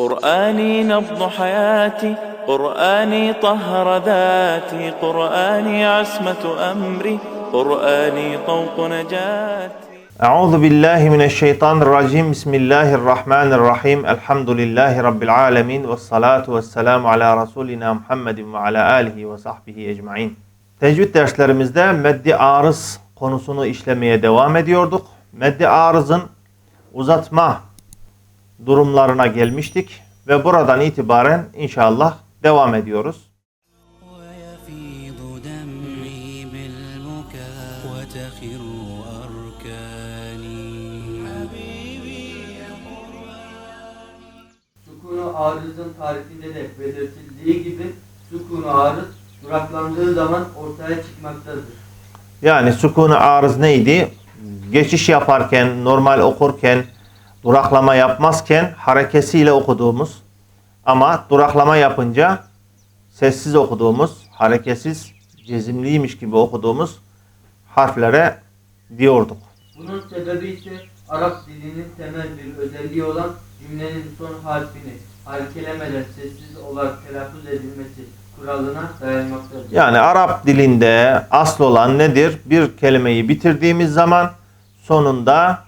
قرآني نبض حياتي قرآني طهر ذاتي قرآني عصمة أمري قرآني طوق نجاتي Euzu billahi mineşşeytanirracim. Bismillahirrahmanirrahim. Elhamdülillahi rabbil alamin ve salatu vesselamu ala rasulina Muhammedin ve ala alihi ve sahbihi ecmaîn. Tecvid derslerimizde meddi arız konusunu işlemeye devam ediyorduk. Meddi arızın uzatma durumlarına gelmiştik ve buradan itibaren inşallah devam ediyoruz. Sukunu arızın tarifinde de belirtildiği gibi sukunu arız duraklandığı zaman ortaya çıkmaktadır. Yani sukunu arız neydi? Geçiş yaparken, normal okurken, duraklama yapmazken harekesiyle okuduğumuz ama duraklama yapınca sessiz okuduğumuz, hareketsiz, cezimliymiş gibi okuduğumuz harflere diyorduk. Bunun sebebi ise Arap dilinin temel bir özelliği olan cümlenin son harfini harekelemeden sessiz olarak telaffuz edilmesi kuralına dayanmaktadır. Yani Arap dilinde asıl olan nedir? Bir kelimeyi bitirdiğimiz zaman sonunda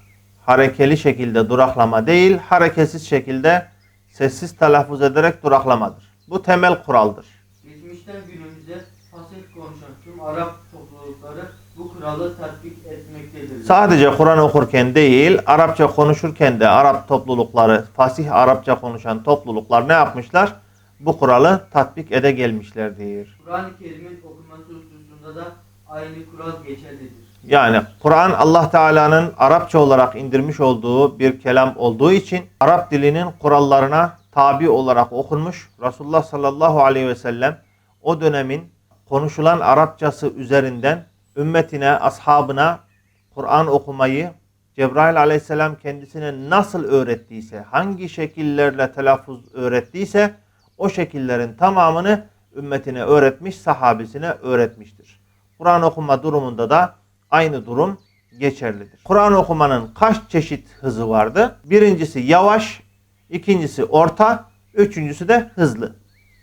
harekeli şekilde duraklama değil, hareketsiz şekilde sessiz telaffuz ederek duraklamadır. Bu temel kuraldır. Geçmişten günümüze fasih konuşan tüm Arap toplulukları bu kuralı tatbik etmektedirler. Sadece Kur'an okurken değil, Arapça konuşurken de Arap toplulukları, fasih Arapça konuşan topluluklar ne yapmışlar? Bu kuralı tatbik ede gelmişlerdir. Kur'an-ı Kerim'in okunması hususunda da aynı kural geçerlidir. Yani Kur'an Allah Teala'nın Arapça olarak indirmiş olduğu bir kelam olduğu için Arap dilinin kurallarına tabi olarak okunmuş. Resulullah sallallahu aleyhi ve sellem o dönemin konuşulan Arapçası üzerinden ümmetine, ashabına Kur'an okumayı Cebrail aleyhisselam kendisine nasıl öğrettiyse, hangi şekillerle telaffuz öğrettiyse o şekillerin tamamını ümmetine öğretmiş, sahabesine öğretmiştir. Kur'an okuma durumunda da aynı durum geçerlidir. Kur'an okumanın kaç çeşit hızı vardı? Birincisi yavaş, ikincisi orta, üçüncüsü de hızlı.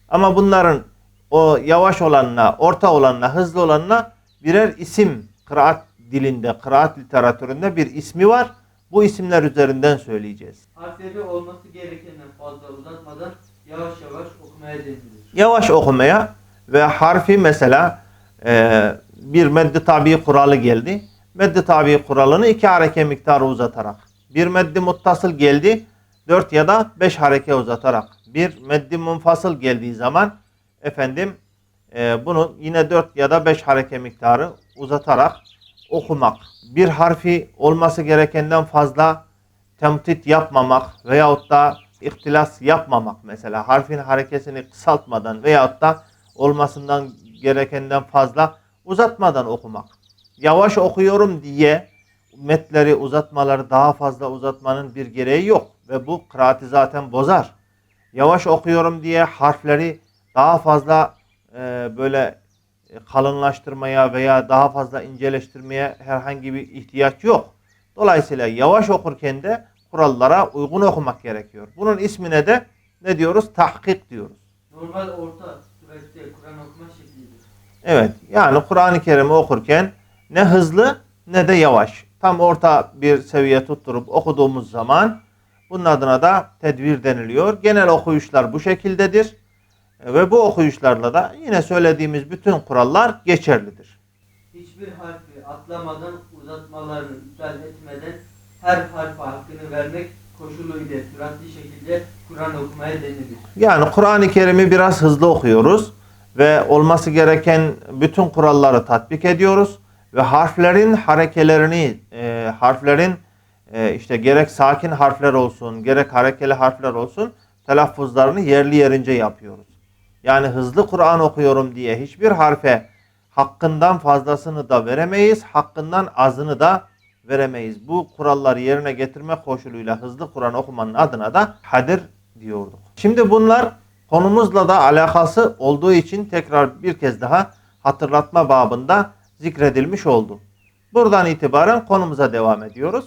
Ama bunların o yavaş olanına, orta olanına, hızlı olanına birer isim kıraat dilinde, kıraat literatüründe bir ismi var. Bu isimler üzerinden söyleyeceğiz. Harfleri olması gerekenden fazla uzatmadan yavaş yavaş okumaya denilir. Yavaş okumaya ve harfi mesela e, bir meddi tabi kuralı geldi. Meddi tabi kuralını iki hareke miktarı uzatarak. Bir meddi muttasıl geldi. Dört ya da beş hareke uzatarak. Bir meddi munfasıl geldiği zaman efendim e, bunu yine dört ya da beş hareke miktarı uzatarak okumak. Bir harfi olması gerekenden fazla temtit yapmamak veyahut da ihtilas yapmamak mesela harfin harekesini kısaltmadan veyahut da olmasından gerekenden fazla uzatmadan okumak. Yavaş okuyorum diye metleri uzatmaları daha fazla uzatmanın bir gereği yok ve bu kıraati zaten bozar. Yavaş okuyorum diye harfleri daha fazla e, böyle kalınlaştırmaya veya daha fazla inceleştirmeye herhangi bir ihtiyaç yok. Dolayısıyla yavaş okurken de kurallara uygun okumak gerekiyor. Bunun ismine de ne diyoruz? Tahkik diyoruz. Normal orta surette Kur'an okuma şeklidir. Evet yani Kur'an-ı Kerim'i okurken ne hızlı ne de yavaş. Tam orta bir seviye tutturup okuduğumuz zaman bunun adına da tedvir deniliyor. Genel okuyuşlar bu şekildedir. Ve bu okuyuşlarla da yine söylediğimiz bütün kurallar geçerlidir. Hiçbir harfi atlamadan uzatmalarını iptal etmeden her harfe hakkını vermek koşuluyla süratli şekilde Kur'an okumaya denilir. Yani Kur'an-ı Kerim'i biraz hızlı okuyoruz ve olması gereken bütün kuralları tatbik ediyoruz ve harflerin harekelerini, e, harflerin e, işte gerek sakin harfler olsun, gerek harekeli harfler olsun telaffuzlarını yerli yerince yapıyoruz. Yani hızlı Kur'an okuyorum diye hiçbir harfe hakkından fazlasını da veremeyiz, hakkından azını da veremeyiz. Bu kuralları yerine getirme koşuluyla hızlı Kur'an okumanın adına da hadir diyorduk. Şimdi bunlar konumuzla da alakası olduğu için tekrar bir kez daha hatırlatma babında zikredilmiş oldu. Buradan itibaren konumuza devam ediyoruz.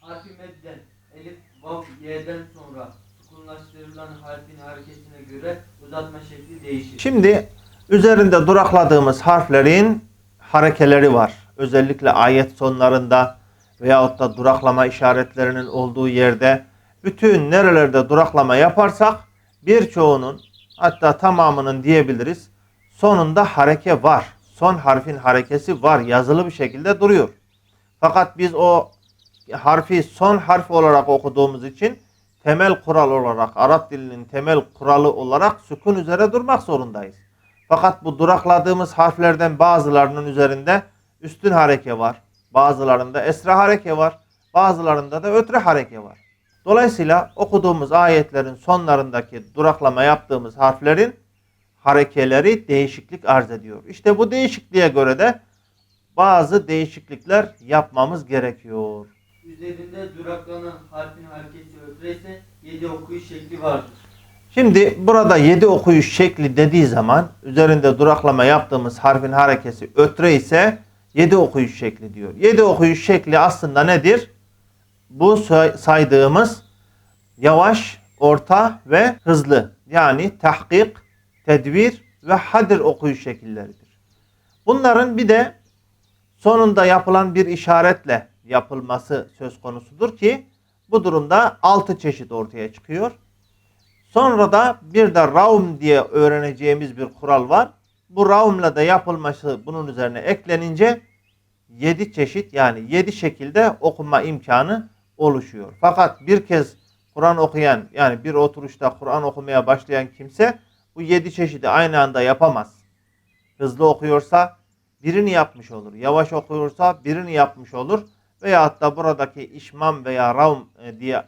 Harfi medden, elif, vav, y'den sonra sukunlaştırılan harfin hareketine göre uzatma şekli değişir. Şimdi üzerinde durakladığımız harflerin harekeleri var. Özellikle ayet sonlarında veyahut da duraklama işaretlerinin olduğu yerde bütün nerelerde duraklama yaparsak birçoğunun hatta tamamının diyebiliriz sonunda hareke var. Son harfin harekesi var. Yazılı bir şekilde duruyor. Fakat biz o harfi son harf olarak okuduğumuz için temel kural olarak Arap dilinin temel kuralı olarak sükun üzere durmak zorundayız. Fakat bu durakladığımız harflerden bazılarının üzerinde üstün hareke var. Bazılarında esra hareke var. Bazılarında da ötre hareke var. Dolayısıyla okuduğumuz ayetlerin sonlarındaki duraklama yaptığımız harflerin harekeleri değişiklik arz ediyor. İşte bu değişikliğe göre de bazı değişiklikler yapmamız gerekiyor. Üzerinde duraklanan harfin hareketi ötre ise 7 okuyuş şekli vardır. Şimdi burada 7 okuyuş şekli dediği zaman üzerinde duraklama yaptığımız harfin harekesi ötre ise 7 okuyuş şekli diyor. 7 okuyuş şekli aslında nedir? Bu say- saydığımız yavaş, orta ve hızlı. Yani tahkik, tedvir ve hadir okuyuş şekilleridir. Bunların bir de sonunda yapılan bir işaretle yapılması söz konusudur ki bu durumda 6 çeşit ortaya çıkıyor. Sonra da bir de raum diye öğreneceğimiz bir kural var. Bu raumla da yapılması bunun üzerine eklenince 7 çeşit yani 7 şekilde okuma imkanı oluşuyor. Fakat bir kez Kur'an okuyan yani bir oturuşta Kur'an okumaya başlayan kimse bu 7 çeşidi aynı anda yapamaz. Hızlı okuyorsa birini yapmış olur. Yavaş okuyorsa birini yapmış olur. Veyahut da buradaki işmam veya raum e, diye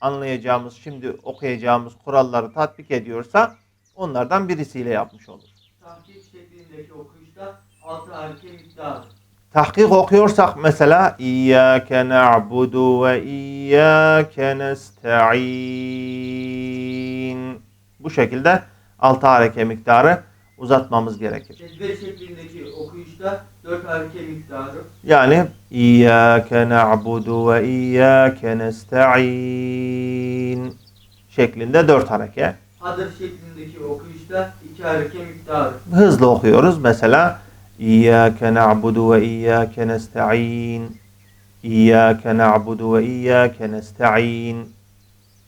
anlayacağımız, şimdi okuyacağımız kuralları tatbik ediyorsa onlardan birisiyle yapmış olur. Tahkik şeklindeki okuyuşta 6 hareke miktarı. Tahkik okuyorsak mesela İyyâke na'budu ve İyyâke nesta'in. Bu şekilde altı hareke miktarı uzatmamız gerekir. Tedbir şeklindeki okuyuşta 4 hareke miktarı. Yani İyyâke na'budu ve İyyâke nesta'in şeklinde dört hareke. Hadır şeklindeki okuyuşta 2 hareke miktarı. Hızlı okuyoruz. Mesela İyyâke na'budu ve İyyâke nesta'in. İyyâke na'budu ve İyyâke nesta'in.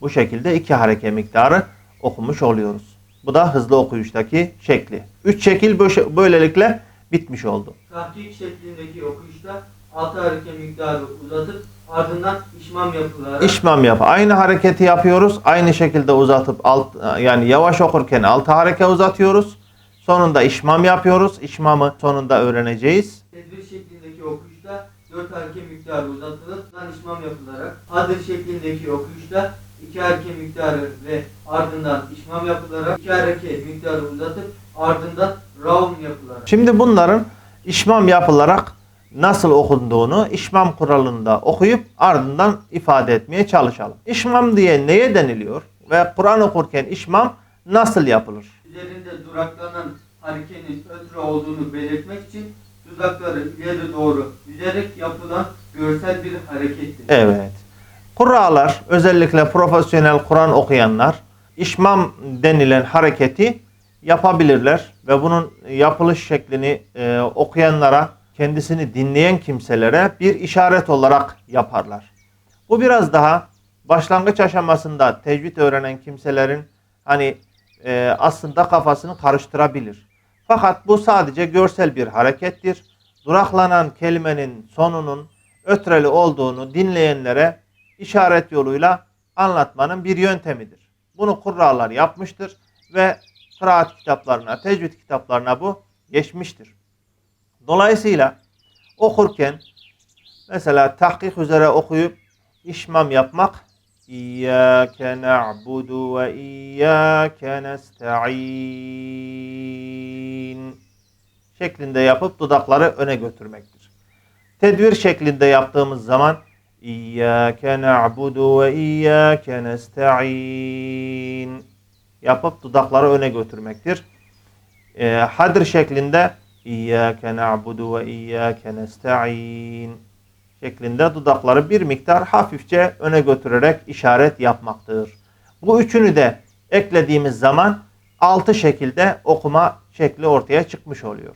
Bu şekilde iki hareke miktarı okumuş oluyoruz. Bu da hızlı okuyuştaki şekli. Üç şekil böylelikle bitmiş oldu. Tahkik şeklindeki okuyuşta 6 hareke miktarı uzatıp ardından işmam yapılarak İşmam yap. Aynı hareketi yapıyoruz. Aynı şekilde uzatıp alt yani yavaş okurken altı hareke uzatıyoruz. Sonunda işmam yapıyoruz. İşmamı sonunda öğreneceğiz. tedbir şeklindeki okuyuşta 4 hareke miktarı uzatılıp işmam yapılarak Hadır şeklindeki okuyuşta 2 hareke miktarı ve ardından işmam yapılarak 2 hareke miktarı uzatıp ardından raum yapılarak Şimdi bunların işmam yapılarak nasıl okunduğunu işmam kuralında okuyup ardından ifade etmeye çalışalım. İşmam diye neye deniliyor ve Kur'an okurken işmam nasıl yapılır? Üzerinde duraklanan harekenin ötre olduğunu belirtmek için dudakları ileri doğru yüzerek yapılan görsel bir harekettir. Evet. Kur'alar özellikle profesyonel Kur'an okuyanlar işmam denilen hareketi yapabilirler ve bunun yapılış şeklini e, okuyanlara, kendisini dinleyen kimselere bir işaret olarak yaparlar. Bu biraz daha başlangıç aşamasında tecvid öğrenen kimselerin hani e, aslında kafasını karıştırabilir. Fakat bu sadece görsel bir harekettir. Duraklanan kelimenin sonunun ötreli olduğunu dinleyenlere işaret yoluyla anlatmanın bir yöntemidir. Bunu kurralar yapmıştır ve kıraat kitaplarına, tecvid kitaplarına bu geçmiştir. Dolayısıyla okurken mesela tahkik üzere okuyup işmam yapmak İyyâke na'budu ve İyyâke nesta'in şeklinde yapıp dudakları öne götürmektir. Tedbir şeklinde yaptığımız zaman İyyâke na'budu ve İyyâke nesta'in yapıp dudakları öne götürmektir. E, hadir şeklinde İyyâke na'budu ve İyyâke nesta'in şeklinde dudakları bir miktar hafifçe öne götürerek işaret yapmaktır. Bu üçünü de eklediğimiz zaman altı şekilde okuma şekli ortaya çıkmış oluyor.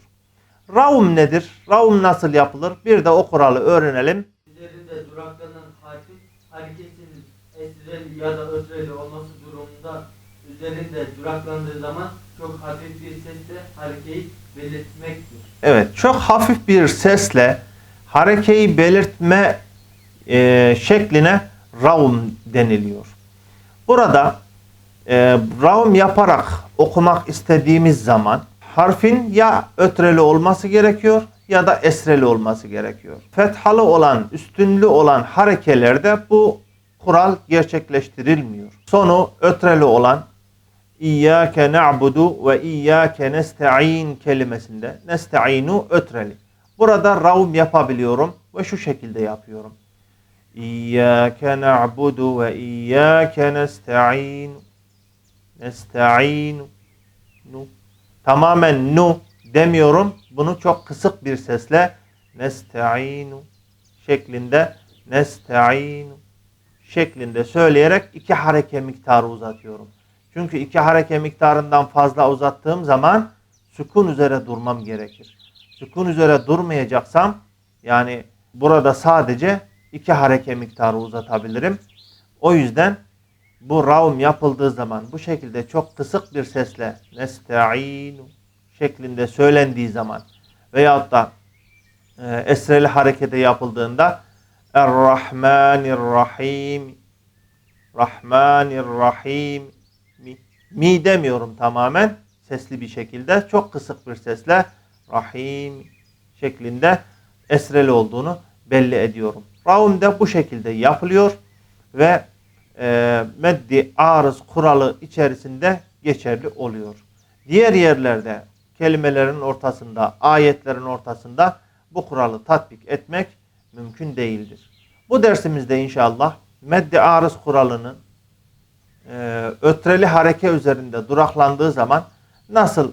Raum nedir? Raum nasıl yapılır? Bir de o kuralı öğrenelim. Üzerinde duraklanan harfin hareketinin esreli ya da ötreli olması durumunda üzerinde duraklandığı zaman çok hafif bir sesle harekeyi belirtmektir. Evet, çok hafif bir sesle harekeyi belirtme e, şekline raum deniliyor. Burada e, raum yaparak okumak istediğimiz zaman harfin ya ötreli olması gerekiyor ya da esreli olması gerekiyor. Fethalı olan, üstünlü olan harekelerde bu kural gerçekleştirilmiyor. Sonu ötreli olan İyyâke na'budu ve iyyâke nesta'in kelimesinde nesta'inu ötreli. Burada raum yapabiliyorum ve şu şekilde yapıyorum. İyyâke na'budu ve iyyâke nesta'in nesta'inu nu. Tamamen nu demiyorum. Bunu çok kısık bir sesle nesta'inu şeklinde nesta'inu şeklinde söyleyerek iki hareke miktarı uzatıyorum. Çünkü iki hareke miktarından fazla uzattığım zaman sükun üzere durmam gerekir. Sükun üzere durmayacaksam yani burada sadece iki hareke miktarı uzatabilirim. O yüzden bu raum yapıldığı zaman bu şekilde çok kısık bir sesle nesta'inu şeklinde söylendiği zaman veyahut da e, esreli harekete yapıldığında Er-Rahmanir-Rahim Rahmanir-Rahim mi, mi demiyorum tamamen sesli bir şekilde çok kısık bir sesle Rahim şeklinde esreli olduğunu belli ediyorum. Raum de bu şekilde yapılıyor ve e, meddi arız kuralı içerisinde geçerli oluyor. Diğer yerlerde kelimelerin ortasında, ayetlerin ortasında bu kuralı tatbik etmek mümkün değildir. Bu dersimizde inşallah meddi arız kuralının e, ötreli hareke üzerinde duraklandığı zaman nasıl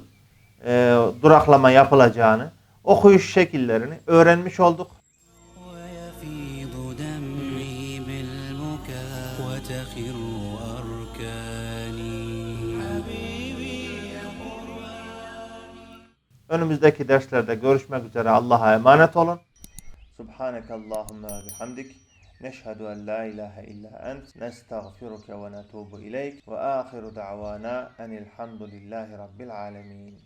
e, duraklama yapılacağını, okuyuş şekillerini öğrenmiş olduk. Önümüzdeki derslerde görüşmek üzere. Allah'a emanet olun. Subhaneke Allahümme bihamdik. Neşhedü en la ilahe illa ent. Nestağfiruke ve netubu ileyk. Ve ahiru da'vana enilhamdülillahi rabbil alemin.